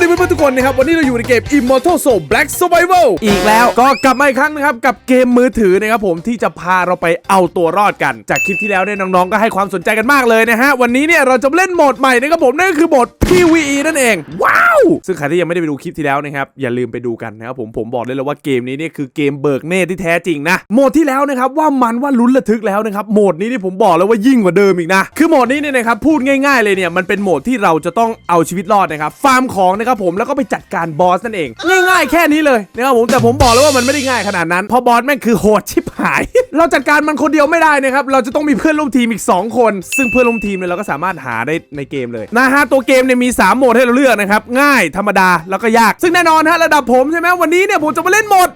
ดีเพื่อนๆทุกคนนะครับวันนี้เราอยู่ในเกม Immortal Soul Black Survival อีกแล้วก็กลับมาอีกครั้งนะครับกับเกมมือถือนะครับผมที่จะพาเราไปเอาตัวรอดกัน จากคลิปที่แล้วเนี่ยน้องๆก็ให้ความสนใจกันมากเลยนะฮะวันนี้เนี่ยเราจะเล่นโหมดใหม่นะครับผมนั่นก็คือโหมด PVE นั่นเอง ว้าว ซึ่งใครที่ยังไม่ได้ไปดูคลิปที่แล้วนะครับอย่าลืมไปดูกันนะครับผมผมบอกได้เลยว่าเกมนี้เนี่ยคือเกมเบิกเนตที่แท้จริงนะโหมดที่แล้วนะครับว่ามันว่าลุ้นระทึกแล้วนะครับโหมดนี้นี่ผมบอกแล้วว่ายิ่งกว่าเดิมอีกนะคือโหมดนี้เนี่ยนะครับพูดง่าย ๆเลยเนี่ยมันเป็นโหมดที่เราจะต้องเอาชีวิตรอดนะครับฟาร์มของนะครับผมแล้วก็ไปจัดการบอสนั่นเอง ง่ายๆ แค่นี้เลยนะครับผมแต่ผมบอกแล้วว่ามันไม่ได้ง่ายขนาดนั้นเพราะบอสแม่งคือโหดชิบหาย เราจัดการมันคนเดียวไม่ได้นะครับเราจะต้องมีเพื่อนร่วมทีมอีก 2 คน ซึ่งเพื่อนร่วมทีมเนี่ยเราก็สามารถหาได้ในเกมเลยนะฮะตัวเกมเนี่ยมี 3 โหมดให้เราเลือกนะครับง่ายธรรมดาแล้วก็ยาก ซึ่งแน่นอนฮะระดับผมใช่ไหมวันนี้เนี่ยผมจะมาเล่นโหมด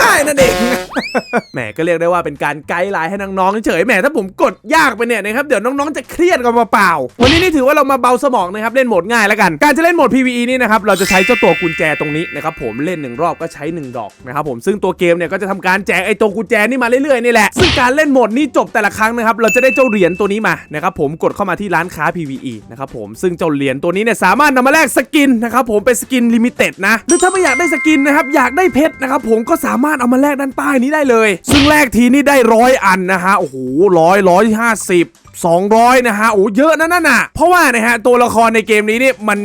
ง่ายนั่นเอง แหมก็เรียกได้ว่าเป็นการไกด์ไลน์ให้น้องๆเฉยแหมถ้าผมกดยากไปเนี่ยนะครับเดี๋ยวน้องๆจะเครียดกันเปล่าๆวันนี้นี่ถือว่าเรามาเบาสมองนะครับเล่นโหมดง่ายแล้วกัน การจะเล่นโหมด PVE นี่นะครับเราจะใช้เจ้าตัวกุญแจตรงนี้นะครับผมเล่นหนึ่งรอบก็ใช้หนึ่งดอกนะครับผมซึ่งตัวเกมเนี่ยก็จะทำการแจกไอ้ตัวกุญแจนี่มาเรื่อยๆนี่แหละซึ่งการเล่นโหมดนี้จบแต่ละครั้งนะครับเราจะได้เจ้าเหรียญตัวนี้มานะครับผมกดเข้ามาที่ร้านค้า PVE นะครับผมซึ่งเจ้าเหรียญตัวนี้เนี่ยสามารถนำมาแลกสกินนะครับผมเป็นสกินลิมิเต็ดนะหรือถ้าไม่อยากได้สกินนะครับอยากได้เพชรนะครับผมก็สามารถเอามาแลกด้านใต้นี้ได้เลย ซึ่งแลกทีนี่ได้ร้อยอันนะฮะโอ้โหร้อยร้อยห้าสิบ200 นะฮะ โอ้เยอะนะนั่นน่ะ เพราะว่านะฮะ ตัวละครในเกมนี้เนี่ยมัน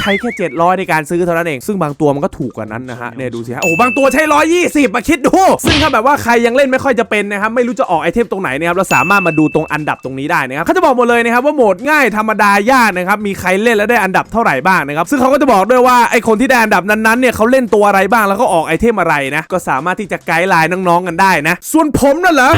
ใช้แค่ 700 ในการซื้อเท่านั้นเอง ซึ่งบางตัวมันก็ถูกกว่านั้นนะฮะเนี่ยดูสิฮะโอ้บางตัวใช้ 120 มาคิดดู ซึ่งถ้าแบบว่าใครยังเล่นไม่ค่อยจะเป็นนะครับไม่รู้จะออกไอเทมตรงไหนนะครับเราสามารถมาดูตรงอันดับตรงนี้ได้นะครับเขาจะบอกหมดเลยนะครับว่าโหมดง่ายธรรมดายากนะครับมีใครเล่นแล้วได้อันดับเท่าไหร่บ้างนะครับซึ่งเขาก็จะบอกด้วยว่าไอคนที่ได้อันดับนั้นๆเนี่ยเขาเล่นตัวอะไรบ้างแล้วก็ออกไอเทมอะไรนะก็สามารถที่จะไกด์ไลน์น้องๆกันได้นะ ส่วนผมน่ะเหรอ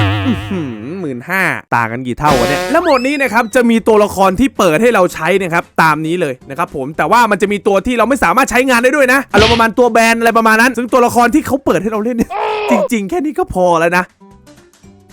หมื่นห้าต่างกันกี่เท่าวะเนี่ยแล้วโหมดนี้นะครับจะมีตัวละครที่เปิดให้เราใช้นะครับตามนี้เลยนะครับผมแต่ว่ามันจะมีตัวที่เราไม่สามารถใช้งานได้ด้วยนะอารมณ์ประมาณตัวแบนอะไรประมาณนั้น ซึ่งตัวละครที่เขาเปิดให้เราเล่นเนี่ยจริง ๆ แค่นี้ก็พอแล้วนะ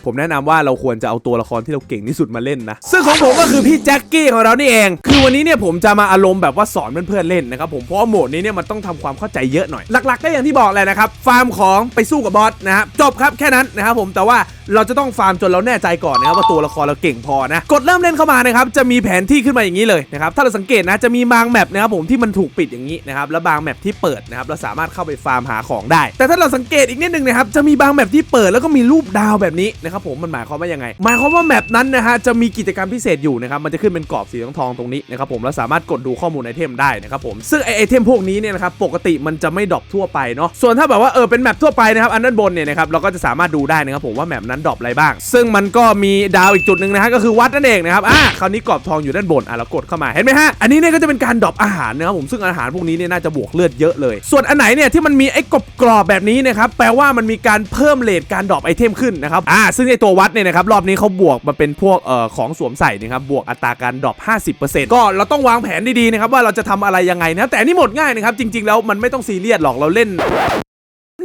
ผมแนะนำว่าเราควรจะเอาตัวละครที่เราเก่งที่สุดมาเล่นนะ ซึ่งของผมก็คือพี่แจ็คกี้ของเรานี่เอง คือวันนี้เนี่ยผมจะมาอารมณ์แบบว่าสอนเพื่อนๆเล่นนะครับผมเพราะโหมดนี้เนี่ยมันต้องทำความเข้าใจเยอะหน่อย หลักๆ ก็อย่างที่บอกแหละนะครับฟาร์มของไปสู้กับบอสนะครับจบครับแค่นั้นนะครับผมแต่ว่าเราจะต้องฟาร์มจนเราแน่ใจก่อนนะครับว่าตัวละครเราเก่งพอนะกดเริ่มเล่นเข้ามานะครับจะมีแผนที่ขึ้นมาอย่างนี้เลยนะครับถ้าเราสังเกตนะจะมีบางแมปนะครับผมที่มันถูกปิดอย่างนี้นะครับแล้วบางแมปที่เปิดนะครับเราสามารถเข้าไปฟาร์มหาของได้ แต่ถ้าเราสังเกตอีกนิดนึงนะครับจะมีบางแมปที่เปิดแล้วก็มีรูปดาวแบบนี้นะครับผมมันหมายความว่ายังไง หมายความว่าแมปนั้นนะฮะจะมีกิจกรรมพิเศษอยู่นะครับมันจะขึ้นเป็นกรอบสีทองๆตรงนี้นะครับผมแล้วสามารถกดดูข้อมูลไอเทมได้นะครับผมซึ่งไอเทมพวกนี้เนี่ยนะครับปกติมันจะไม่ดรอปทั่วไปเนาะส่วนถ้าแบบว่าเออเป็นแมปทั่วไปนะครับอันด้านบนเนี่ยนะครับเราก็จะสามารถดูได้นะครับผมว่าแมปนั้นดรอปอะไรบ้าง ซึ่งมันก็มีดาวอีกจุดหนึ่งนะฮะก็คือวัดนั่นเองนะครับอะคราวนี้กรอบทองอยู่ด้านบนอะเรากดเข้ามาเห็นไหมฮะอันนี้เนี่ยก็จะเป็นการดรอปอาหารนะครับผมซึ่งอาหารพวกนี้เนี่ยน่าจะบวกเลือดเยอะเลย ส่วนอันไหนเนี่ยที่มันมีไอ้กรอบแบบนี้นะครับแปลว่ามันมีการเพิ่มเลทการดรอปไอเทมขึ้นนะครับอ่าซึ่งในตัววัดเนี่ยนะครับรอบนี้เขาบวกมาเป็นพวกเอ่อของสวมใส่นะครับบวกอัตราการดรอป50%ก็เราต้องวางแผนดีๆนะครับว่าเราจะทำอะไรยังไงนะแต่นี่หมดง่ายนะครับจริง ๆ แล้วมันไม่ต้องซีเรียสหรอกเราเล่น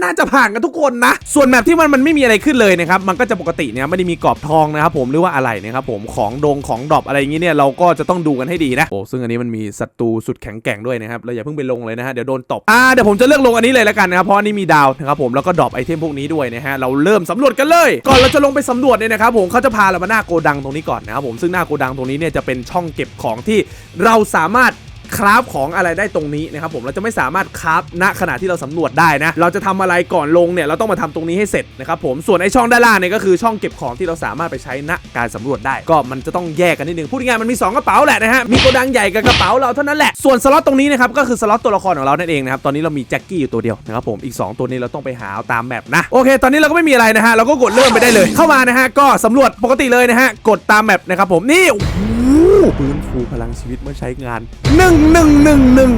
น่าจะผ่านกันทุกคนนะ ส่วนแมปที่มันมันไม่มีอะไรขึ้นเลยนะครับ มันก็จะปกติเนี่ยไม่ได้มีกรอบทองนะครับผมหรือว่าอะไรนะครับผมของดงของดรอปอะไรอย่างงี้เนี่ยเราก็จะต้องดูกันให้ดีนะโอ้ซึ่งอันนี้มันมีศัตรูสุดแข็งแกร่งด้วยนะครับเราอย่าเพิ่งไปลงเลยนะฮะเดี๋ยวโดนตบอ่าเดี๋ยวผมจะเลือกลงอันนี้เลยแล้วกันนะครับเพราะอันนี้มีดาวนะครับผมแล้วก็ดรอปไอเทมพวกนี้ด้วยนะฮะเราเริ่มสำรวจกันเลย ก่อนเราจะลงไปสำรวจเนี่ยนะครับผมเขาจะพาเรามาหน้าโกดังตรงนี้ก่อนนะครับผมซึ่งหน้าโกดังตรงนี้เนี่ยจะเป็นช่องเก็บของที่เราสามารถ คราฟของอะไรได้ตรงนี้นะครับผมเราจะไม่สามารถคราฟณขณะที่เราสำรวจได้นะเราจะทำอะไรก่อนลงเนี่ยเราต้องมาทำตรงนี้ให้เสร็จนะครับผมส่วนไอช่องด้านล่างเนี่ยก็คือช่องเก็บของที่เราสามารถไปใช้ณการสำรวจได้ ก็มันจะต้องแยกกันนิดนึงพูดง่ายมันมี 2 กระเป๋าแหละนะฮะมีโกดังใหญ่กับกระเป๋าเราเท่านั้นแหละส่วนสล็อตตรงนี้นะครับก็คือสล็อตตัวละครของเรานั่นเองนะครับตอนนี้เรามีแจ็คกี้อยู่ตัวเดียวนะครับผมอีก 2 ตัวนี้เราต้องไปหาเอาตามแบบนะโอเค ตอนนี้เราก็ไม่มีอะไรนะฮะเราก็กดเริ่มไปได้เลย เข้ามานะฮะก็สำรวจปกติเลยนะฮะกดตามแบบนะครับผมนี่ ฟื้นฟูพลังชีวิตเมื่อใช้งานหนึ่งหนึ่งหนึ่งหนึ่ง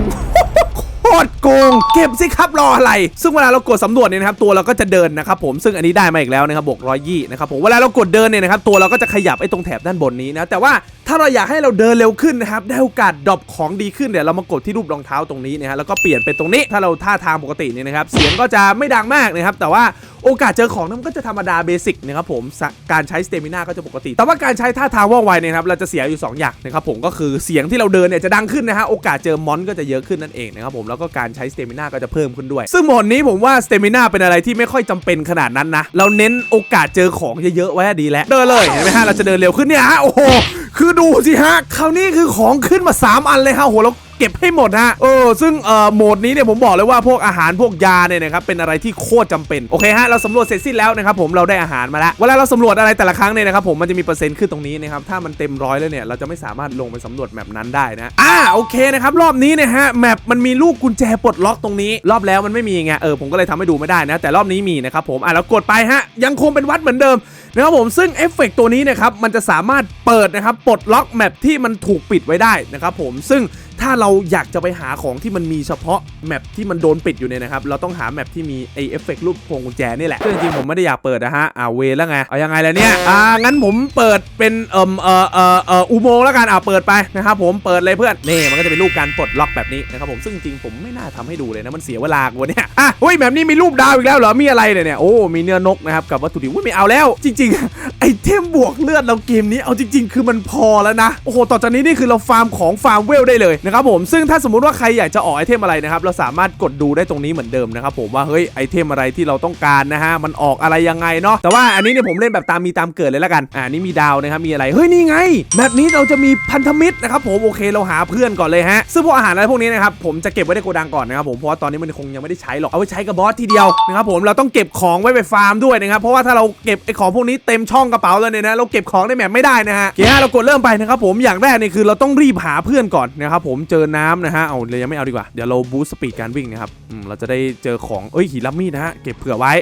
โคตร โกง เก็บสิครับรออะไร ซึ่งเวลาเรากดสำรวจเนี่ยนะครับตัวเราก็จะเดินนะครับผมซึ่งอันนี้ได้มาอีกแล้วนะครับบวกร้อยยี่นะครับผมเวลาเรากดเดินเนี่ยนะครับตัวเราก็จะขยับไอ้ตรงแถบด้านบนนี้นะแต่ว่าถ้าเราอยากให้เราเดินเร็วขึ้นนะครับได้โอกาสดรอปของดีขึ้นเนี่ยวเรามากดที่รูปรองเท้าตรงนี้นะฮะแล้วก็เปลี่ยนเป็นตรงนี้ถ้าเราท่าทางปกติเนี่ยนะครับเสียงก็จะไม่ดังมากนะครับแต่ว่าโอกาสเจอของนั้นก็จะธรรมดาเบสิกนะครับผมการใช้สเตมิน่าก็จะปกติ แต่ว่าการใช้ท่าทางว่องไวเนี่ยนะครับเราจะเสียอยู่สองอย่างนะครับผมก็คือเสียงที่เราเดินเนี่ยจะดังขึ้นนะฮะโอกาสเจอมอนก็จะเยอะขึ้นนั่นเองนะครับผมแล้วก็การใช้สเตมินาก็จะเพิ่มขึ้นด้วย ซึ่งหมดนี้ผมว่าสเตมินาเป็นอะไรที่ไม่ค่อยจำเป็นขนาดนั้นนะ เราเน้นโอกาสเจอของเยอะๆไว้ดีแล้ว เดินเลย เห็นไหมฮะ เราจะเดินเร็วขึ้นเนี่ยฮะ โอ้โห คือดูสิฮะคราวนี้คือของขึ้นมา 3 อันเลยฮะโหเราเก็บให้หมดฮะเออซึ่งเอ่อโหมดนี้เนี่ยผมบอกเลยว่าพวกอาหารพวกยาเนี่ยนะครับเป็นอะไรที่โคตรจำเป็นโอเคฮะเราสำรวจเสร็จสิ้นแล้วนะครับผมเราได้อาหารมาแล้วเวลาเราสำรวจอะไรแต่ละครั้งเนี่ยนะครับผมมันจะมีเปอร์เซ็นต์ขึ้นตรงนี้นะครับถ้ามันเต็มร้อยแล้วเนี่ยเราจะไม่สามารถลงไปสำรวจแมปนั้นได้นะอ่าโอเคนะครับรอบนี้เนะฮะแมปมันมีลูกกุญแจปลดล็อกตรงนี้ รอบแล้วมันไม่มีไงเออผมก็เลยทำให้ดูไม่ได้นะแต่รอบนี้มีนะครับผมอะเรากดไปฮะยังคงเป็นวัดเหมือนเดิม นะครับผมซึ่งเอฟเฟกต์ตัวนี้นะครับมันจะสามารถเปิดนะครับปลดล็อกแมปที่มันถูกปิดไว้ได้นะครับผมซึ่ง ถ้าเราอยากจะไปหาของที่มันมีเฉพาะแมปที่มันโดนปิดอยู่เนี่ยนะครับ เราต้องหาแมปที่มีไอเอฟเฟกต์รูปพวงกุญแจนี่แหละซึ่งจริงๆผมไม่ได้อยากเปิดนะฮะอ่าเวแล้วไง เอายังไงล่ะเนี่ย อ่า งั้นผมเปิดเป็นเอ่มเอ่อเอ่อเอ่ออุโมงค์แล้วกัน อ่าเปิดไปนะครับผมเปิดเลยเพื่อน นี่มันก็จะเป็นรูปการปลดล็อกแบบนี้นะครับผมซึ่งจริงผมไม่น่าทำให้ดูเลยนะมันเสียเวลากว่านี่อะเฮ้ยแบบนี้มีรูปดาวอีกแล้วเหรอมีอะไรเนี่ยเนี่ยโอ้มีเนื้อนกนะครับกับวัตถุดิบอุ้ยไม่เอาแล้ว จริง ๆ ไอเทมบวกเลือดเราเกมนี้เอาจริง ๆ คือมันพอแล้วนะโอ้โหต่อจากนี้นี่คือเราฟาร์มของฟาร์มเวลได้เลยนะครับผมซึ่งถ้าสมมุติว่าใครอยากจะออกไอเทมอะไรนะครับเราสามารถกดดูได้ตรงนี้เหมือนเดิมนะครับผมว่าเฮ้ยไอเทมอะไรที่เราต้องการนะฮะมันออกอะไรยังไงเนาะแต่ว่าอันนี้เนี่ยผมเล่นแบบตามมีตามเกิดเลยล้วกันอ่านี่มีดาวนะครับมีอะไรเฮ้ยนี่ไงแบบนี้เราจะมีพันธมิตรนะครับผมโอเคเราหาเพื่อนก่อนเลยฮะซึ่งพวกอาหารอะไรพวกนี้นะครับผมจะเก็บไว้ในโกดังก่อนนะครับผมเพราะว่าตอนนี้มันคงยังไม่ได้ใช้หรอกเอาไว้ใช้กับบอสทีเดียวนะครับผมเราต้องเก็บของไว้ไปฟาร์มด้วยนะครับเพราะว่าถ้าเราเก็บไอของพวกนี้เต็มช่องกระเป๋าแล้วเนี่ยนะเราเก็บของในแมปไม่ได้นะฮะโอเคฮะเรากดเริ่มไปนะครับผมอย่างแรกเนี่ยคือเราต้องรีบหาเพื่อนก่อนนะครับผมมเจอน้ำนะฮะ เอาเลยยังไม่เอาดีกว่า เดี๋ยวเราบูสต์สปีดการวิ่งนะครับ อืม เราจะได้เจอของ เอ้ยหินลับมีดนะฮะ เก็บเผื่อไว้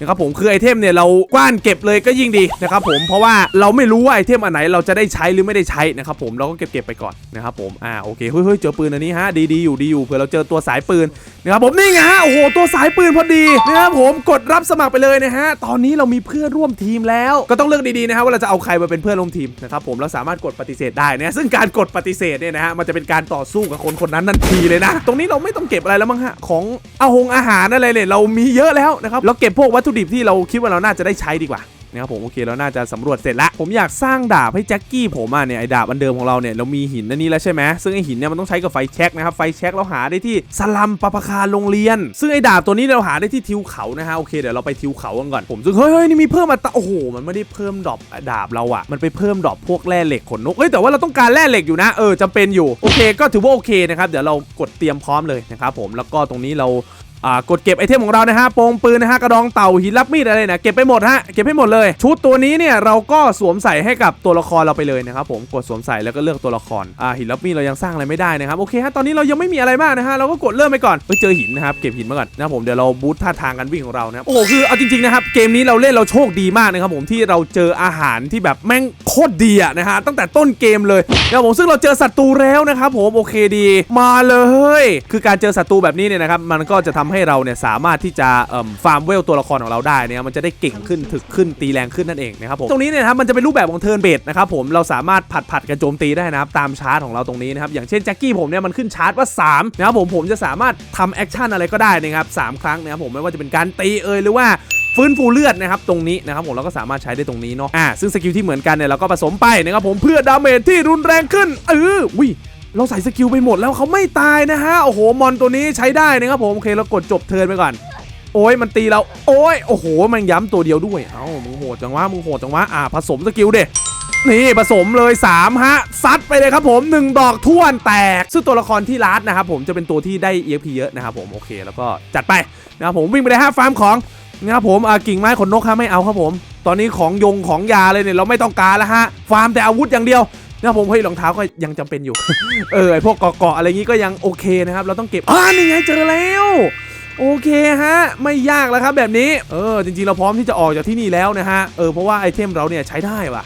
นะครับผมคือไอเทมเนี่ยเรากว้านเก็บเลยก็ยิ่งดีนะครับผมเพราะว่าเราไม่รู้ว่าไอเทมอันไหนเราจะได้ใช้หรือไม่ได้ใช้นะครับผมเราก็เก็บเก็บไปก่อนนะครับผมอ่าโอเคเฮ้ยเจอปืนอันนี้ฮะดีดีอยู่ดีอยู่เผื่อเราเจอตัวสายปืนนะครับผมนี่ไงฮะโอ้โหตัวสายปืนพอดีนะครับผมกดรับสมัครไปเลยนะฮะตอนนี้เรามีเพื่อนร่วมทีมแล้ว ก็ต้องเลือกดีๆนะครับว่าเราจะเอาใครมาเป็นเพื่อนร่วมทีมนะครับผมเราสามารถกดปฏิเสธได้นะซึ่งการกดปฏิเสธเนี่ยนะฮะมันจะเป็นการต่อสู้กับคนคนนั้นทันทีเลยนะ ตรงนี้เราไม่ต้องเก็บอะไรแล้วมั้งฮะของอาหงอาหารอะไรเนี่ยเรามีเยอะแล้วนะครับเราเก็บพวกวัตถุดิบที่เราคิดว่าเราน่าจะได้ใช้ดีกว่านะครับผมโอเคเราน่าจะสำรวจเสร็จแล้วผมอยากสร้างดาบให้แจ็คกี้ผมอะเนี่ยไอ้ดาบอันเดิมของเราเนี่ยเรามีหินอันนี้แล้วใช่ไหมซึ่งไอ้หินเนี่ยมันต้องใช้กับไฟแช็กนะครับไฟแช็กเราหาได้ที่สลัมปะปะคาโรงเรียน ซึ่งไอ้ดาบตัวนี้เราหาได้ที่ทิวเขานะฮะโอเคเดี๋ยวเราไปทิวเขากันก่อนผมซึ่งเฮ้ยนี่มีเพิ่มมาตะโอ้โหมันไม่ได้เพิ่มดอปดาบเราอะมันไปเพิ่มดอปพวกแร่เหล็กขนนกเอ้ยแต่ว่าเราต้องการแร่เหล็กอยู่นะเออจำเป็นอยู่โอเคก็ถือว่าโอเคนะครับเดี๋ยวเรากดเตรียมพร้อมเลยนะครับผมแล้วก็ตรงนี้เรา กดเก็บไอเทมของเรานะฮะโปงปืนนะฮะกระดองเต่าหินรับมีดอะไรนะเก็บไปหมดฮะเก็บให้หมดเลย ชุดตัวนี้เนี่ยเราก็สวมใส่ให้กับตัวละครเราไปเลยนะครับผมกดสวมใส่แล้วก็เลือกตัวละครอ่าหินรับมีดเรายังสร้างอะไรไม่ได้นะครับโอเคฮะตอนนี้เรายังไม่มีอะไรมากนะฮะเราก็กดเริ่มไปก่อนเฮ้ยเจอหินนะครับเก็บหินมาก่อนนะครับผมเดี๋ยวเราบูทท่าทางกันวิ่งของเรานะครับโอ้โหคือเอาจริงๆนะครับเกมนี้เราเล่นเราโชคดีมากนะครับผมที่เราเจออาหารที่แบบแม่งโคตรดีอะนะฮะตั้งแต่ต้นเกมเลยนะครับผมซึ่งเราเจอศัตรูแล้วนะครับผมโอเคดี มาเลย คือการเจอศัตรูแบบนี้เนี่ยนะครับมันก็จะทำให้เราเนี่ยสามารถที่จะเอ่มฟาร์มเวลตัวละครของเราได้เนี่ยมันจะได้เก่งขึ้นถึกขึ้นตีแรงขึ้นนั่นเองนะครับผมตรงนี้เนี่ยนะครับมันจะเป็นรูปแบบของเทิร์นเบสนะครับผมเราสามารถผัดผัดกันโจมตีได้นะครับตามชาร์ตของเราตรงนี้นะครับอย่างเช่นแจ็คกี้ผมเนี่ยมันขึ้นชาร์ตว่า3นะครับผมผมจะสามารถทำแอคชั่นอะไรก็ได้นะครับสามครั้งนะครับผมไม่ว่าจะเป็นการตีเอยหรือว่าฟื้นฟูเลือดนะครับตรงนี้นะครับผมเราก็สามารถใช้ได้ตรงนี้เนาะอ่าซึ่งสกิลที่เหมือนกันเนี่ยเราก็ผสมไปนะครับผมเพื่อดาเมจที่รุนแรงขึ้นเออวิ เราใส่สกิลไปหมดแล้วเขาไม่ตายนะฮะ โอ้โห มอนตัวนี้ใช้ได้นะครับผมโอเคเรากดจบเทิร์นไปก่อน โอ้ยมันตีเรา โอ้ยโอ้โห มันย้ำตัวเดียวด้วย เอ้ามึงโหดจังวะมึงโหดจังวะอ่าผสมสกิลเด็นี่ผสมเลย 3 ฮะ ซัดไปเลยครับผม 1 ดอกท่วนแตก ซึ่งตัวละครที่ลัดนะครับผมจะเป็นตัวที่ได้ EXP เยอะนะครับผมโอเคแล้วก็จัดไปนะครับผมวิ่งไปเลยฮะฟาร์มของนะครับผมอ่ากิ่งไม้ขนนกครับไม่เอาครับผม ตอนนี้ของยงของยาเลยเนี่ยเราไม่ต้องการแล้วฮะฟาร์มแต่อาวุธอย่างเดียว นะครับผมเฮ้ยรองเท้าก็ยังจำเป็นอยู่ เออไอพวกเกาะๆอะไรงี้ก็ยังโอเคนะครับ เราต้องเก็บอ่านี่ไงเจอแล้วโอเคฮะ ไม่ยากแล้วครับแบบนี้ เออ จริงๆ เราพร้อมที่จะออกจากที่นี่แล้วนะฮะ เออ เพราะว่าไอเทมเราเนี่ยใช้ได้ว่ะ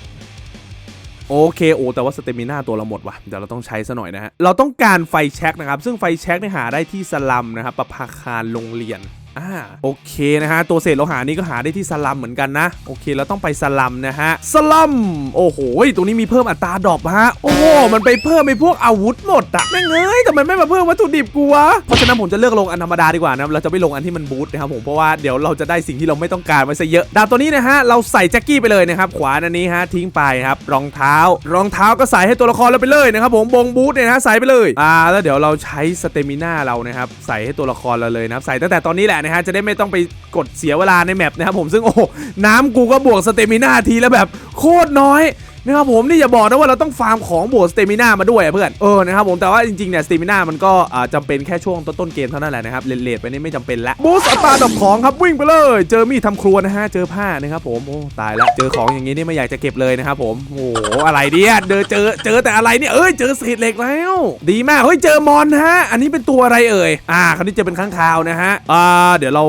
โอเค โอ้ แต่ว่าสเตมิน่าตัวเราหมดว่ะ เดี๋ยวเราต้องใช้ซะหน่อยนะฮะ เราต้องการไฟแช็กนะครับ ซึ่งไฟแช็กเนี่ยหาได้ที่สลัมนะครับ ประภาคารโรงเรียน อ่าโอเคนะฮะตัวเศษโลหะนี้ก็หาได้ที่สลัมเหมือนกันนะ โอเคเราต้องไปสลัมนะฮะสลัมโอ้โหตรงนี้มีเพิ่มอัตราดรอปฮะโอ้โหมันไปเพิ่มไปพวกอาวุธหมดอะแม่งเอ้ยแต่มันไม่มาเพิ่มวัตถุดิบกูวะเพราะฉะนั้นผมจะเลือกลงอันธรรมดาดีกว่านะเราจะไม่ลงอันที่มันบูทนะครับผมเพราะว่าเดี๋ยวเราจะได้สิ่งที่เราไม่ต้องการไว้ซะเยอะดาบตัวนี้นะฮะเราใส่แจ็คกี้ไปเลยนะครับขวานอันนี้ฮะทิ้งไปครับรองเท้า รองเท้าก็ใส่ให้ตัวละครเราไปเลยนะครับผมบงบูทเนี่ยนะใส่ไปเลยอ่าแล้วเดี๋ยวเราใช้สเตมิน่าเรานะครับใส่ให้ตัวละครเราเลยนะครับใส่ตั้งแต่ตอนนี้แหละนะฮะจะได้ไม่ต้องไปกดเสียเวลาในแมปนะครับผมซึ่งโอ้โหน้ำกูก็บวกสเตมินาทีแล้วแบบโคตรน้อย นะครับผมนี่อย่าบอกนะว่าเราต้องฟาร์มของบวกสเตมิน่ามาด้วยเพื่อนเออนะครับผมแต่ว่าจริงๆเนี่ยสเตมิน่ามันก็อ่าจำเป็นแค่ช่วงต้นๆเกมเท่านั้นแหละนะครับเลทไปนี่ไม่จำเป็นละบูสอัตราดอกของครับวิ่งไปเลย เจอมีดทำครัวนะฮะเจอผ้านะครับผมโอ้ตายแล้วเจอของอย่างงี้นี่ไม่อยากจะเก็บเลยนะครับผมโอ้โหอะไรเนี่ยเจอเจอเจอแต่อะไรเนี่ยเอ้ยเจอเศษเหล็กแล้ว ดีมากเฮ้ยเจอมอนฮะอันนี้เป็นตัวอะไรเอ่ยอ่าคราวนี้จะเป็นข้างคาวนะฮะอ่าเดี๋ยวเรา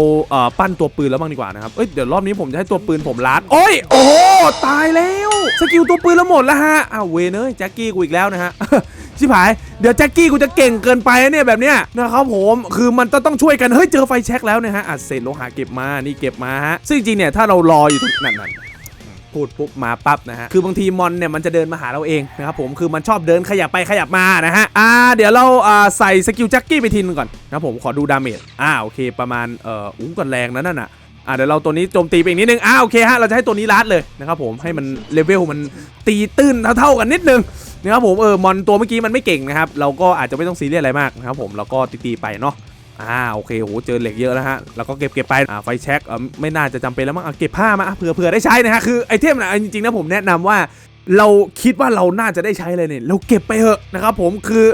ปั้นตัวปืนแล้วบ้างดีกว่านะครับเอ้ยเดี๋ยวรอบนี้ผมจะให้ตัวปืนผมลัดโอ้ยโอ้ตายแล้ว สกิลตัวปืนแล้วหมดแล้วฮะอ้าวเวเอ้ยแจ็คกี้กูอีกแล้วนะฮะชิบหายเดี๋ยวแจ็คกี้กูจะเก่งเกินไปเนี่ยแบบเนี้ยนะครับผมคือมันต้องต้องช่วยกันเฮ้ยเจอไฟแช็กแล้วนะฮะอัดเศษโลหะเก็บมานี่เก็บมาฮะซึ่งจริงเนี่ยถ้าเรารออยู่ตรงนั่นนั่นพูดปุ๊บมาปั๊บนะฮะ คือบางทีมอนเนี่ยมันจะเดินมาหาเราเองนะครับผม คือมันชอบเดินขยับไปขยับมานะฮะ อ่า เดี๋ยวเราอ่าใส่สกิลแจ็คกี้ไปทีนึงก่อนนะผมขอดูดาเมจ อ่าโอเคประมาณเอ่ออุ้งก่อนแรงนะนั่นน่ะ อะเดี๋ยวเราตัวนี้โจมตีไปอีกนิดนึงอ่าโอเคฮะเราจะให้ตัวนี้ลัดเลยนะครับผมให้มันเลเวลมันตีตื้นเท่าๆกันนิดนึงนะครับผมเออมอนตัวเมื่อกี้มันไม่เก่งนะครับเราก็อาจจะไม่ต้องซีเรียสอะไรมากนะครับผมเราก็ตีๆไปเนาะอ่าโอเคโหเจอเหล็กเยอะแล้วฮะแล้วก็เก็บเก็บไปอ่าไฟแช็กเออไม่น่าจะจำเป็นแล้วมั้งอะเก็บผ้ามาเผื่อเผื่อได้ใช้นะฮะคือไอเทมนะจริงๆนะผมแนะนำว่า เราคิดว่าเราน่าจะได้ใช้เลยเนี่ยเราเก็บไปเถอะนะครับผมคือ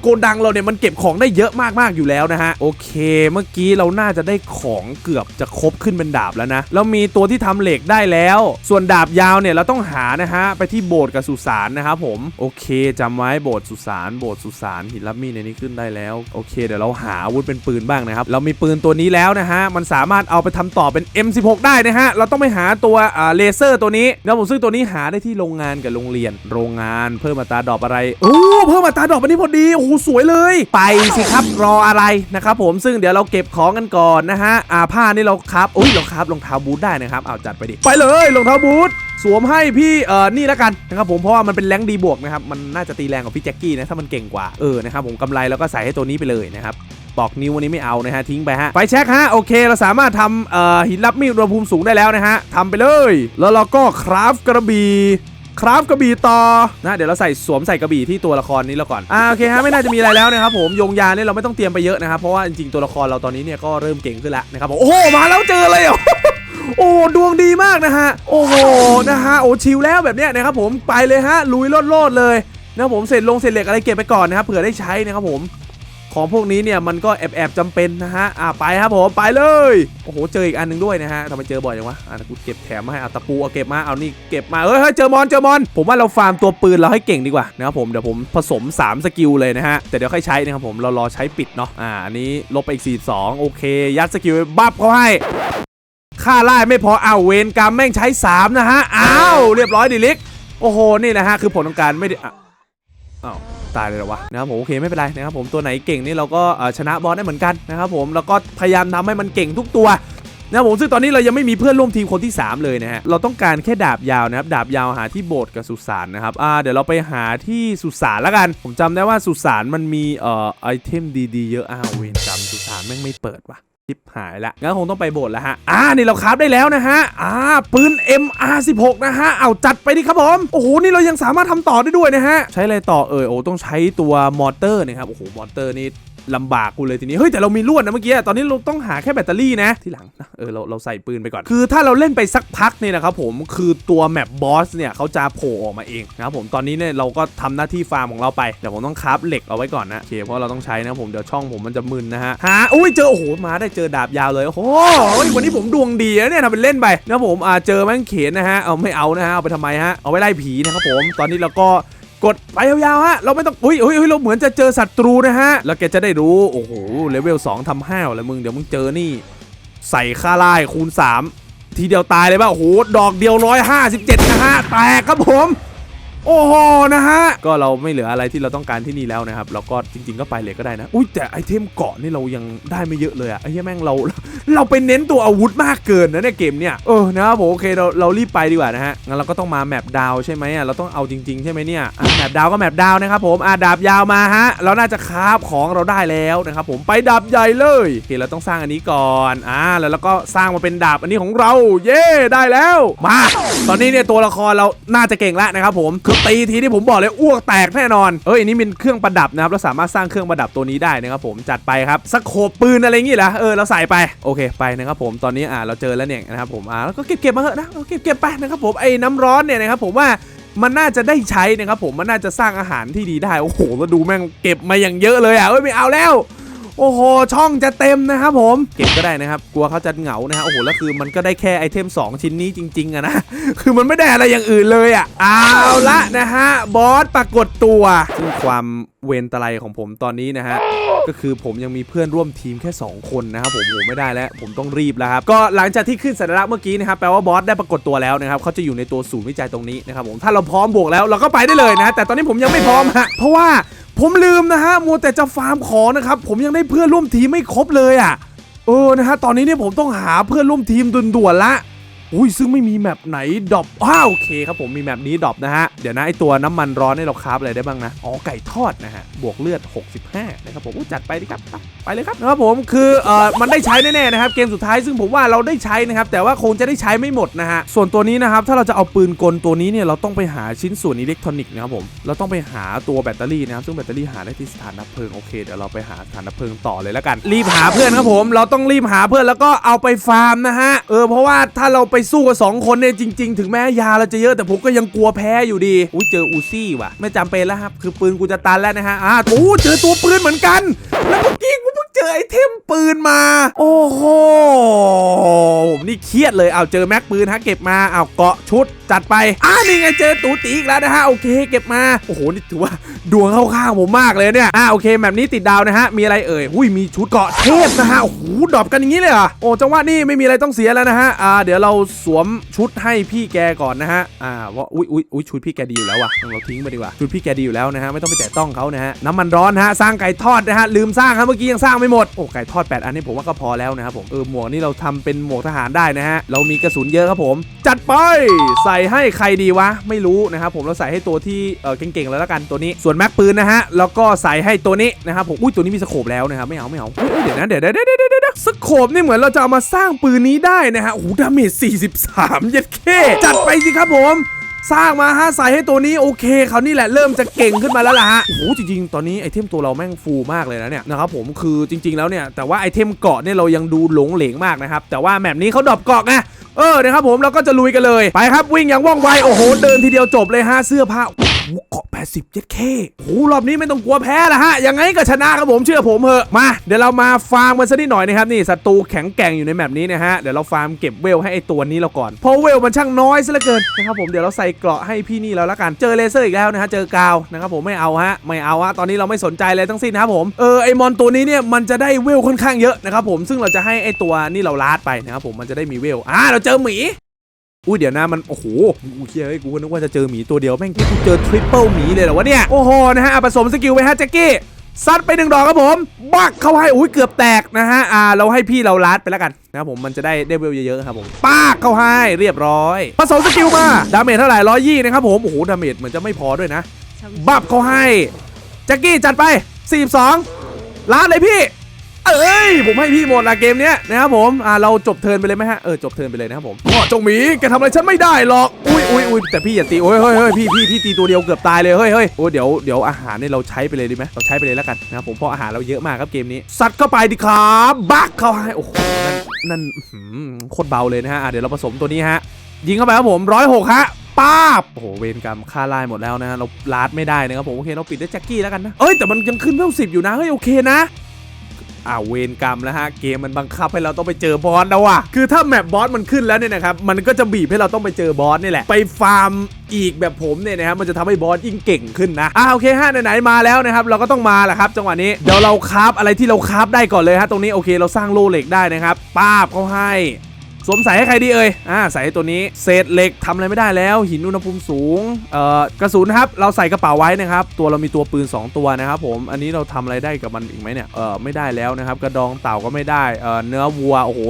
โกดังเราเนี่ยมันเก็บของได้เยอะมากๆอยู่แล้วนะฮะโอเคเมื่อกี้เราน่าจะได้ของเกือบจะครบขึ้นเป็นดาบแล้วนะแล้วมีตัวที่ทำเหล็กได้แล้ว ส่วนดาบยาวเนี่ยเราต้องหานะฮะไปที่โบสถ์กับสุสานนะครับผมโอเคจำไว้โบสถ์สุสานโบสถ์สุสานหินรับมีดในนี้ขึ้นได้แล้วโอเค เดี๋ยวเราหาอาวุธเป็นปืนบ้างนะครับเรามีปืนตัวนี้แล้วนะฮะมันสามารถเอาไปทำต่อเป็น M16 ได้นะฮะเราต้องไปหาตัวอ่าเลเซอร์ตัวนี้นะผมซึ่งตัวนี้หาได้ที่โรงงานกับโรงเรียน โรงงานเพิ่มอัตราดอกอะไรโอ้เพิ่มอัตราดอกอันนี้พอดีโอ้โหสวยเลย ไปสิครับรออะไรนะครับผมซึ่งเดี๋ยวเราเก็บของกันก่อนนะฮะอ่าผ้านี่เราครับอุ้ยเราครับรองเท้าบูทได้นะครับเอาจัดไปดิไปเลยรองเท้าบูทสวมให้พี่เอ่อนี่แล้วกันนะครับผมเพราะว่ามันเป็นแรงดีบวกนะครับมันน่าจะตีแรงกว่าพี่แจ็คกี้นะถ้ามันเก่งกว่าเออนะครับผมกำไรแล้วก็ใส่ให้ตัวนี้ไปเลยนะครับปอกนิ้ววันนี้ไม่เอานะฮะทิ้งไปฮะไฟแช็กฮะโอเคเราสามารถทำเอ่อหินรับมีดอุณหภูมิสูงได้แล้วนะฮะทำไปเลย แล้วเราก็คราฟกระบี่ คราฟกระบี่ต่อนะเดี๋ยวเราใส่สวมใส่กระบี่ที่ตัวละครนี้แล้วก่อนอ่าโอเคฮะไม่น่าจะมีอะไรแล้วนะครับผมยงยาเนี่ยเราไม่ต้องเตรียมไปเยอะนะครับเพราะว่าจริงๆตัวละครเราตอนนี้เนี่ยก็เริ่มเก่งขึ้นแล้วนะครับผมโอ้โหมาแล้วเจอเลยเหรอโอ้ดวงดีมากนะฮะโอ้โหนะฮะโอ้ชิลแล้วแบบเนี้ยนะครับผมไปเลยฮะลุยโลดๆเลยนะครับผมเสร็จลงเสร็จเหล็กอะไรเก็บไปก่อนนะครับเผื่อได้ใช้นะครับผม ของพวกนี้เนี่ยมันก็แอบแอบจำเป็นนะฮะอ่าไปครับผมไปเลยโอ้โหเจออีกอันหนึงด้วยนะฮะทำไมเจอบ่อยจังวะอ่ากูเก็บแถมมาให้เอาตะปูเอาเก็บมาเอานี่เก็บมาเฮ้ยเจอมอนเจอมอน ผมว่าเราฟาร์มตัวปืนเราให้เก่งดีกว่านะครับผมเดี๋ยวผมผสม 3 สกิลเลยนะฮะแต่เดี๋ยวค่อยใช้นะครับผมเรารอใช้ปิดเนาะอ่าอันนี้ลบไปอีก42โอเค ยัดสกิลบัฟเขาให้ค่าไล่ไม่พอเอาวเวนกรรมแม่งใช้ 3 นะฮะอ้าวเรียบร้อยดิลิกโอ้โหนี่แหละฮะคือผลของการไม่ได้อ้าว ตายเลยหรอวะนะครับผมโอเคไม่เป็นไรนะครับผมตัวไหนเก่งนี่เราก็ชนะบอสได้เหมือนกันนะครับผมแล้วก็พยายามทำให้มันเก่งทุกตัวนะผมซึ่งตอนนี้เรายังไม่มีเพื่อนร่วมทีมคนที่ 3 เลยนะฮะ เราต้องการแค่ดาบยาวนะครับ ดาบยาวหาที่โบสถ์กับสุสานนะครับ อ่า เดี๋ยวเราไปหาที่สุสานแล้วกัน ผมจำได้ว่าสุสานมันมีเอ่อไอเทมดีๆ เยอะอ้าวเวรกรรมสุสานแม่งไม่เปิดว่ะ ชิปหายละงั้นคงต้องไปโบสถ์แล้วฮะ อ่า นี่เราคราฟได้แล้วนะฮะ อ่า ปืน MR16 นะฮะ เอาจัดไปดิครับผม โอ้โห นี่เรายังสามารถทำต่อได้ด้วยนะฮะ ใช้อะไรต่อเอ่ย โอ้ ต้องใช้ตัวมอเตอร์นะครับ โอ้โห มอเตอร์นี่ ลำบากกูเลยทีนี้ เฮ้ย แต่เรามีลวดนะเมื่อกี้ ตอนนี้เราต้องหาแค่แบตเตอรี่นะ ที่หลังนะเออเราเราใส่ปืนไปก่อน คือถ้าเราเล่นไปสักพักเนี่ยนะครับผมคือตัวแมปบอสเนี่ยเขาจะโผล่ออกมาเองนะครับผมตอนนี้เนี่ยเราก็ทำหน้าที่ฟาร์มของเราไปเดี๋ยวผมต้องคราฟเหล็กเอาไว้ก่อนนะโอเคเพราะเราต้องใช้นะผมเดี๋ยวช่องผมมันจะมึนนะฮะหาอุ้ยเจอโอ้โหมาได้เจอดาบยาวเลยโอ้โหเฮ้ยวันนี้ผมดวงดีนะเนี่ยทำเป็นเล่นไปนะผมอ่าเจอแม่งเขนนะฮะเอาไม่เอานะฮะเอาไปทำไมฮะเอาไว้ไล่ผีนะครับผมตอนนี้เราก็ กดไปยาวๆฮะเราไม่ต้องอุ้ยอุ้ยอุ้ยเราเหมือนจะเจอศัตรูนะฮะ แล้วแกจะได้รู้ โอ้โหเลเวล2ทำห้าวแล้วมึงเดี๋ยวมึงเจอนี่ ใส่ค่าไล่คูณ 3 ทีเดียวตายเลยป่ะโอ้โหดอกเดียว 157นะฮะแตกครับผม โอ้โหนะฮะ ก็เราไม่เหลืออะไรที่เราต้องการที่นี่แล้วนะครับ เราก็จริง ๆ ก็ไปเลยก็ได้นะ อุ้ยแต่ไอเทมเกาะนี่เรายังได้ไม่เยอะเลยอะไอ้เหี้ยแม่งเรา เราไปเน้นตัวอาวุธมากเกินนะเนี่ยเกมเนี่ย เออนะครับผมโอเคเราเรารีบไปดีกว่านะฮะ งั้นเราก็ต้องมาแมปดาวใช่ไหมอะเราต้องเอาจริง ๆ ใช่ไหมเนี่ยอะแมปดาวก็แมปดาวนะครับผมอะดาบยาวมาฮะ เราน่าจะคาฟของเราได้แล้วนะครับผม ไปดาบใหญ่เลยโอเคเราต้องสร้างอันนี้ก่อน อ่า แล้วเราก็สร้างมาเป็นดาบอันนี้ของเรา เย้ ได้แล้ว มา ตอนนี้เนี่ยตัวละครเราน่าจะเก่งแล้วนะครับผมคือตีทีที่ผมบอกเลยอ้วกแตกแน่นอนเอ้ยอันนี้เป็นเครื่องประดับนะครับเราสามารถสร้างเครื่องประดับตัวนี้ได้นะครับผมจัดไปครับสโคปปืนอะไรอย่างงี้เหรอเออเราใส่ไปโอเคไปนะครับผมตอนนี้อ่าเราเจอแล้วเนี่ยนะครับผมอ่าแล้วก็เก็บเก็บมาเถอะนะเอาเก็บเก็บไปนะครับผมไอ้น้ำร้อนเนี่ยนะครับผมว่ามันน่าจะได้ใช้นะครับผมมันน่าจะสร้างอาหารที่ดีได้โอ้โหแล้วดูแม่งเก็บมาอย่างเยอะเลยอะเอ้ยไม่เอาแล้ว โอ้โห ช่องจะเต็มนะครับผม เก็บก็ได้นะครับ กลัวเขาจะเหงานะฮะ โอ้โห แล้วคือมันก็ได้แค่ไอเทม 2 ชิ้นนี้จริง ๆอะนะ คือมันไม่ได้อะไรอย่างอื่นเลยอะเอาละนะฮะ บอสปรากฏตัว ซึ่งความเวนตะไลของผมตอนนี้นะฮะ ก็คือผมยังมีเพื่อนร่วมทีมแค่ 2 คนนะครับผมโหไม่ได้แล้ว ผมต้องรีบแล้วครับ ก็หลังจากที่ขึ้นสัญลักษณ์เมื่อกี้นะครับ แปลว่าบอสได้ปรากฏตัวแล้วนะครับเขาจะอยู่ในตัวศูนย์วิจัยตรงนี้นะครับผม ถ้าเราพร้อมบวกแล้วเราก็ไปได้เลยนะ แต่ตอนนี้ผมยังไม่พร้อมฮะ เพราะว่า ผมลืมนะฮะมัวแต่จะฟาร์มของนะครับ ผมยังได้เพื่อนร่วมทีมไม่ครบเลยอะ เออนะฮะตอนนี้เนี่ยผมต้องหาเพื่อนร่วมทีมด่วนๆละ อุ้ยซึ่งไม่มีแมปไหนดรอปอ้าวโอเคครับผมมีแมปนี้ดรอปนะฮะ เดี๋ยวนะไอตัวน้ำมันร้อนให้เราคราฟอะไรได้บ้างนะ อ๋อไก่ทอดนะฮะ บวกเลือด 65 นะครับผมจัดไปดิครับ ไปเลยครับนะครับผมคือเอ่อมันได้ใช้แน่ๆนะครับ เกมสุดท้ายซึ่งผมว่าเราได้ใช้นะครับ แต่ว่าคงจะได้ใช้ไม่หมดนะฮะ ส่วนตัวนี้นะครับ ถ้าเราจะเอาปืนกลตัวนี้เนี่ยเราต้องไปหาชิ้นส่วนอิเล็กทรอนิกส์นะครับผมเราต้องไปหาตัวแบตเตอรี่นะครับซึ่งแบตเตอรี่หาได้ที่สถานดับเพลิงโอเคเดี๋ยวเราไปหาสถานดับเพลิงต่อเลยแล้วกัน รีบหาเพื่อนครับผม เราต้องรีบหาเพื่อนแล้วก็เอาไปฟาร์มนะฮะเออเพราะว่าถ้าเราไปสู้กับสองคนเนี่ยจริง ๆ ถึงแม้ยาเราจะเยอะแต่ผมก็ยังกลัวแพ้อยู่ดี อุ้ยเจออูซี่ว่ะ ไม่จำเป็นแล้วครับ คือปืนกูจะตันแล้วนะฮะอ่าโอ้เจอตัวปืนเหมือนกัน แล้วเมื่อกี้กูเพิ่งเจอไอเทมปืนมา โอ้โห เครียดเลยเอาเจอแม็กปืนฮะเก็บมาเอาเกาะชุดจัดไปอ่านี่ไงเจอตูตีอีกแล้วนะฮะโอเคเก็บมาโอ้โหนี่ถือว่าดวงเข้าข้างผมมากเลยเนี่ยอ่าโอเคแบบนี้ติดดาวนะฮะมีอะไรเอ่ยอุ้ยมีชุดเกาะเทพนะฮะโอ้โหดรอปกันอย่างนี้เลยเหรอโอ้จังหวะนี้ไม่มีอะไรต้องเสียแล้วนะฮะอ่าเดี๋ยวเราสวมชุดให้พี่แกก่อนนะฮะอ่าว่าอุ้ยอุ้ยอุ้ยชุดพี่แกดีอยู่แล้วว่ะเราทิ้งไปดีกว่าชุดพี่แกดีอยู่แล้วนะฮะไม่ต้องไปแตะต้องเขานะฮะน้ำมันร้อนฮะสร้างไก่ทอดนะฮะลืมสร้างครับเมื่อกี้ยังสร้างไม่หมดโอ้ไก่ทอด 8 อันนี้ผมว่าก็พอแล้วนะครับผมเออหมวกนี่เราทำเป็นหมวกทหารได้นะฮะ เรามีกระสุนเยอะครับผม จัดไป ใส่ให้ใครดีวะ ไม่รู้นะครับผม เราใส่ให้ตัวที่เออเก่งๆแล้วละกันตัวนี้ ส่วนแม็กปืนนะฮะ แล้วก็ใส่ให้ตัวนี้นะครับผม อุ้ยตัวนี้มีสโคปแล้วนะครับ ไม่เอาไม่เอาเดี๋ยวนะเดี๋ยวเดี๋ยวเดี๋ยวเดี๋ยวสโคปนี่เหมือนเราจะเอามาสร้างปืนนี้ได้นะฮะ โอ้โห ดาเมจ43 เย็ดเคจัดไปสิครับผม สร้างมาฮะใส่ให้ตัวนี้โอเคเขาวนี่แหละเริ่มจะเก่งขึ้นมาแล้วล่ะฮะโอ้โหจริงๆ ตอนนี้ไอเทมตัวเราแม่งฟูมากเลยนะเนี่ยนะครับผมคือจริง ๆแล้วเนี่ยแต่ว่าไอเทมเกาะเนี่ยเรายังดูหลงเหลงมากนะครับแต่ว่าแมปนี้เขาดรอปเกาะไง เออนะครับผมเราก็จะลุยกันเลยไปครับวิ่งอย่างว่องไวโอ้โหเดินทีเดียวจบเลยฮะเสื้อผ้าโอ้โหเกาะ80เจ็ดเคโอ้โหรอบนี้ไม่ต้องกลัวแพ้ละฮะ ยังไงก็ชนะครับผมเชื่อผมเถอะ มา เดี๋ยวเรามาฟาร์มกันสักนิดหน่อยนะครับนี่ศัตรูแข็งแกร่งอยู่ในแมปนี้นะฮะ เดี๋ยวเราฟาร์มเก็บเวลให้ไอตัวนี้เราก่อน เพราะเวลมันช่างน้อยซะเหลือเกินนะครับผม เดี๋ยวเราใส่เกราะให้พี่นี่แล้วละกัน เจอเลเซอร์อีกแล้วนะฮะ เจอกาวนะครับผมไม่เอาฮะ ไม่เอาฮะ ตอนนี้เราไม่สนใจเลยทั้งสิ้นนะครับผม เออไอมอนตัวนี้เนี่ยมันจะได้เวลค่อนข้างเยอะนะครับผม ซึ่งเราจะให้ไอตัวนี่เราลาดไปนะครับผม มันจะได้มีเวล อ่า เราเจอหมีอุ้ยเดี๋ยวนะมันโอ้โหกูเคียเอ้ยกูก็นึกว่าจะเจอหมีตัวเดียวแม่งที่กูเจอทริปเปิลหมีเลยเหรอวะเนี่ยโอ้โหนะฮะอะผสมสกิลไปฮะแจ็คกี้ซัดไปหนึ่งดอกครับผม บักเข้าให้อุ้ยเกือบแตกนะฮะอ่าเราให้พี่เราลัดไปแล้วกันนะครับผมมันจะได้ได้เวลเยอะๆครับผมปากเข้าให้เรียบร้อยผสมสกิลมาดาเมจเท่าไหร่ร้อยยี่นะครับผมโอ้โหดาเมจเหมือนจะไม่พอด้วยนะบับเข้าให้แจ็คกี้จัดไป 42ล้านเลยพี่ เอ้ยผมให้พี่หมดละเกมเนี้ยนะครับผมอ่าเราจบเทิร์นไปเลยไหมฮะเออจบเทิร์นไปเลยนะครับผมพ่อจงหมีแกทำอะไรฉันไม่ได้หรอกอุ้ยอุ้ยอุ้ยแต่พี่อย่าตีโอ้ยเฮ้ยเฮ้ยพี่พี่พี่ตีตัวเดียวเกือบตายเลยเฮ้ยเฮ้ยโอ้เดี๋ยวเดี๋ยวอาหารเนี่ยเราใช้ไปเลยดีไหมเราใช้ไปเลยแล้วกันนะครับผมเพราะอาหารเราเยอะมากครับเกมนี้ซัดเข้าไปดิครับบักเข้าให้โอ้โหนั่นนั่นโคตรเบาเลยนะฮะเดี๋ยวเราผสมตัวนี้ฮะยิงเข้าไปครับผมร้อยหกฮะป้าบโอ้โหเวรกรรมค่าไล่หมดแล้วนะฮะเราลาดไม่ได้นะครับผมโอเคเราปิดด้วยแจ็คกี้แล้วกันนะเอ้ยแต่มันยังขึ้นเพิ่มสิบอยู่นะเฮ้ยโอเคนะ อ่าเวรกรรมแล้วฮะเกมมันบังคับให้เราต้องไปเจอบอสแล้วว่ะคือถ้าแมปบอสมันขึ้นแล้วเนี่ยนะครับมันก็จะบีบให้เราต้องไปเจอบอสนี่แหละไปฟาร์มอีกแบบผมเนี่ยนะครับมันจะทำให้บอสยิ่งเก่งขึ้นนะอ่าโอเคฮะไหนๆมาแล้วนะครับเราก็ต้องมาแหละครับจังหวะนี้เดี๋ยวเราคราฟอะไรที่เราคราฟได้ก่อนเลยฮะตรงนี้โอเคเราสร้างโลเหล็กได้นะครับป้าบเขาให้ สวมใส่ให้ใครดีเอ่ยอ่าใส่ให้ตัวนี้เศษเหล็กทำอะไรไม่ได้แล้ว หินอุณหภูมิสูงเอ่อกระสุนครับเราใส่กระเป๋าไว้นะครับ ตัวเรามีตัวปืน 2 ตัวนะครับผมอันนี้เราทำอะไรได้กับมันอีกไหมเนี่ยเออไม่ได้แล้วนะครับ กระดองเต่าก็ไม่ได้เอ่อเนื้อวัวโอ้โห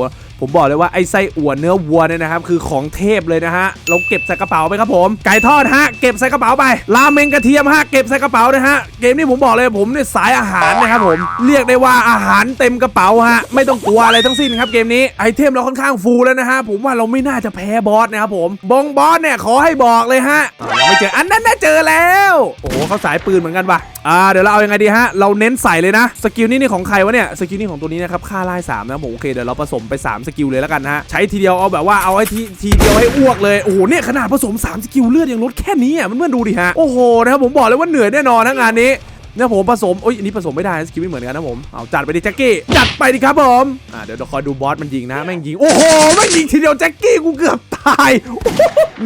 ผมบอกเลยว่าไอ้ไส้อั่วเนื้อวัวเนี่ยนะครับ คือของเทพเลยนะฮะเราเก็บใส่กระเป๋าไปครับผม ไก่ทอดฮะ เก็บใส่กระเป๋าไปราเมงกระเทียมฮะเก็บใส่กระเป๋านะฮะเกมนี้ผมบอกเลยผมเนี่ยสายอาหารนะครับผมเรียกได้ว่าอาหารเต็มกระเป๋าฮะไม่ต้องกลัวอะไรทั้งสิ้นครับเกมนี้ไอเทมเราค่อนข้างฟูลแล้วนะฮะผมว่าเราไม่น่าจะแพ้บอสนะครับผมบงบอสเนี่ยขอให้บอกเลยฮะยังไม่เจออันนั้นน่าเจอแล้ว โอ้โหเขาสายปืนเหมือนกันว่ะ อ่าเดี๋ยวเราเอายังไงดีฮะ เราเน้นใส่เลยนะ สกิลนี่นี่ของใครวะเนี่ย สกิลนี่ของตัวนี้นะครับ ค่าไล่สามนะผมโอเคเดี๋ยวเราผสมไป 3 สกิลเลยแล้วกันนะฮะ ใช้ทีเดียวเอาแบบว่าเอาไอ้ทีทีเดียวให้อ้วกเลย โอ้โหเนี่ยขนาดผสม 3 สกิลเลือดยังลดแค่นี้อะมันเพื่อนดูดิฮะ โอ้โหนะครับผมบอกเลยว่าเหนื่อยแน่นอนนะงานนี้เนี่ยผมผสมโอ้ยอันนี้ผสมไม่ได้สกิลไม่เหมือนกันนะผม เอาจัดไปดิแจ็คกี้ จัดไปดิครับผม อ่าเดี๋ยวเดี๋ยวคอยดูบอสมันยิงนะ แม่งยิง โอ้โห แม่งยิงทีเดียวแจ็คกี้กูเกือบ ตาย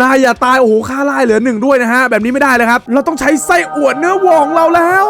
นายอย่าตายโอ้โหค่าไล่เหลือหนึ่งด้วยนะฮะ แบบนี้ไม่ได้เลยครับ เราต้องใช้ไส้อวดเนื้อวองเราแล้ว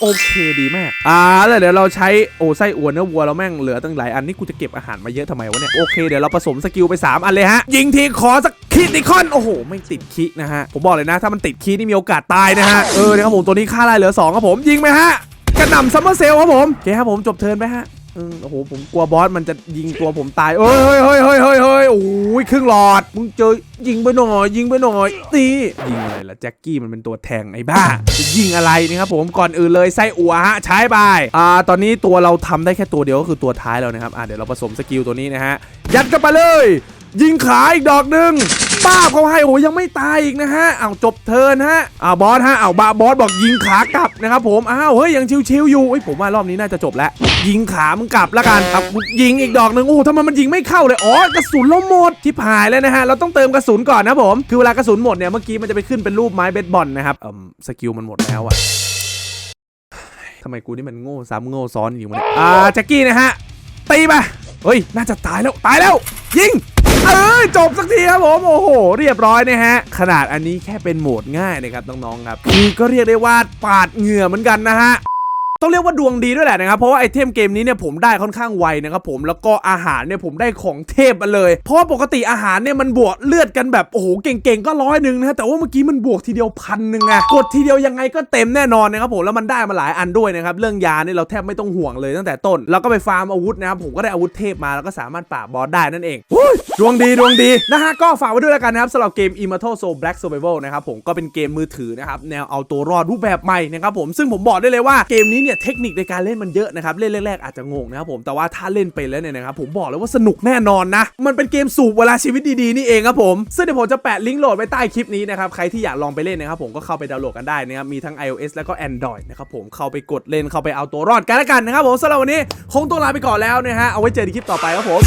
โอเคดีมาก อ่าแล้วเดี๋ยวเราใช้โอ้ไส้อวนเนื้อวัวเราแม่งเหลือตั้งหลายอันนี่กูจะเก็บอาหารมาเยอะทำไมวะเนี่ย โอเคเดี๋ยวเราผสมสกิลไป 3 อันเลยฮะ ยิงทีขอสักคิติคอน โอ้โห ไม่ติดคินะฮะ ผมบอกเลยนะ ถ้ามันติดคินี่มีโอกาสตายนะฮะ เออนะครับผมตัวนี้ค่าได้เหลือ2ครับผมยิงไหมฮะกระหน่ำซัมเมอร์เซลครับผมโอเคครับผมจบเทิร์นไปฮะ ออโอ้โหผมกลัวบอสมันจะยิงตัวผมตายเอ้ยเฮ้ยเฮ้ยเฮ้ยเฮ้ยเฮ้ยโอ้ยครึ่งหลอดมึงเจอยิงไปหน่อยยิงไปหน่อยตียิงอะไรล่ะแจ็คกี้มันเป็นตัวแทงไอ้บ้าจะยิงอะไรนะครับผมก่อนอื่นเลยไส้อัวฮะใช้ไปอ่าตอนนี้ตัวเราทำได้แค่ตัวเดียวก็คือตัวท้ายแล้วนะครับอ่าเดี๋ยวเราผสมสกิลตัวนี้นะฮะยัดกันไปเลย ยิงขาอีกดอกหนึ่ง ป้าบเขาให้โอ้ยยังไม่ตายอีกนะฮะเอาจบเทินฮะอ้าวบอสฮะเอาบาบอสบอกยิงขากลับนะครับผมอ้าวเฮ้ยยังชิวๆอยู่เฮ้ยผมว่ารอบนี้น่าจะจบแล้ว ยิงขามึงกลับแล้วกันเอายิงอีกดอกหนึ่งโอ้โหทำไมมันยิงไม่เข้าเลยอ๋อกระสุนเราหมดที่ผายแล้วนะฮะเราต้องเติมกระสุนก่อนนะผมคือเวลากระสุนหมดเนี่ยเมื่อกี้มันจะไปขึ้นเป็นรูปไม้เบสบอลนะครับเอ่มสกิลมันหมดแล้วอะทำไมกูนี่มันโง่ซ้ำโง่ซ้อนอยู่วะเนี่ยอ่าแจ็คกี้นะฮะตีไปเฮ้ยน่าจะตายแล้วตายแล้ว ยิง เอ้ยจบสักทีครับผมโอ้โห เรียบร้อยนะฮะ ขนาดอันนี้แค่เป็นโหมดง่ายนะครับน้องๆครับคือก็เรียกได้ว่าปาดเหงื่อเหมือนกันนะฮะ ต้องเรียกว่าดวงดีด้วยแหละนะครับ เพราะว่าไอเทมเกมนี้เนี่ยผมได้ค่อนข้างไวนะครับผมแล้วก็อาหารเนี่ยผมได้ของเทพมาเลย เพราะว่าปกติอาหารเนี่ยมันบวกเลือดกันแบบโอ้โหเก่งๆก็ร้อยหนึ่งนะแต่ว่าเมื่อกี้มันบวกทีเดียวพันหนึ่งอะกดทีเดียวยังไงก็เต็มแน่นอนนะครับผมแล้วมันได้มาหลายอันด้วยนะครับเรื่องยาเนี่ยเราแทบไม่ต้องห่วงเลยตั้งแต่ต้นแล้วก็ไปฟาร์มอาวุธนะครับผมก็ได้อาวุธเทพมาแล้วก็สามารถปราบบอสได้นั่นเองดวงดีดวงดีนะฮะก็ฝากไว้ด้วยแล้วกันนะครับสำหรับเกม Immortal Soul Black Survival นะครับผมก็เป็นเกมมือถือนะครับแนวเอาตัวรอดรูปแบบใหม่นะครับผมซึ่งผมบอกได้เลยว่าเกมนี้เนี่ยเทคนิคในการเล่นมันเยอะนะครับเล่นแรกๆอาจจะงงนะครับผมแต่ว่าถ้าเล่นไปแล้วเนี่ยนะครับผมบอกเลยว่าสนุกแน่นอนนะ มันเป็นเกมสูบเวลาชีวิตดีๆนี่เองครับผมซึ่งเดี๋ยวผมจะแปะลิงก์โหลดไว้ใต้คลิปนี้นะครับใครที่อยากลองไปเล่นนะครับผมก็เข้าไปดาวน์โหลดกันได้นะครับมีทั้ง iOS แล้วก็ Android นะครับผมเข้าไปกดเล่นเข้าไปเอาตัวรอดกันแล้วกันนะครับผมสำหรับวันนี้คงต้องลาไปก่อนแล้วนะฮะเอาไว้เจอในคลิปต่อไปครับผม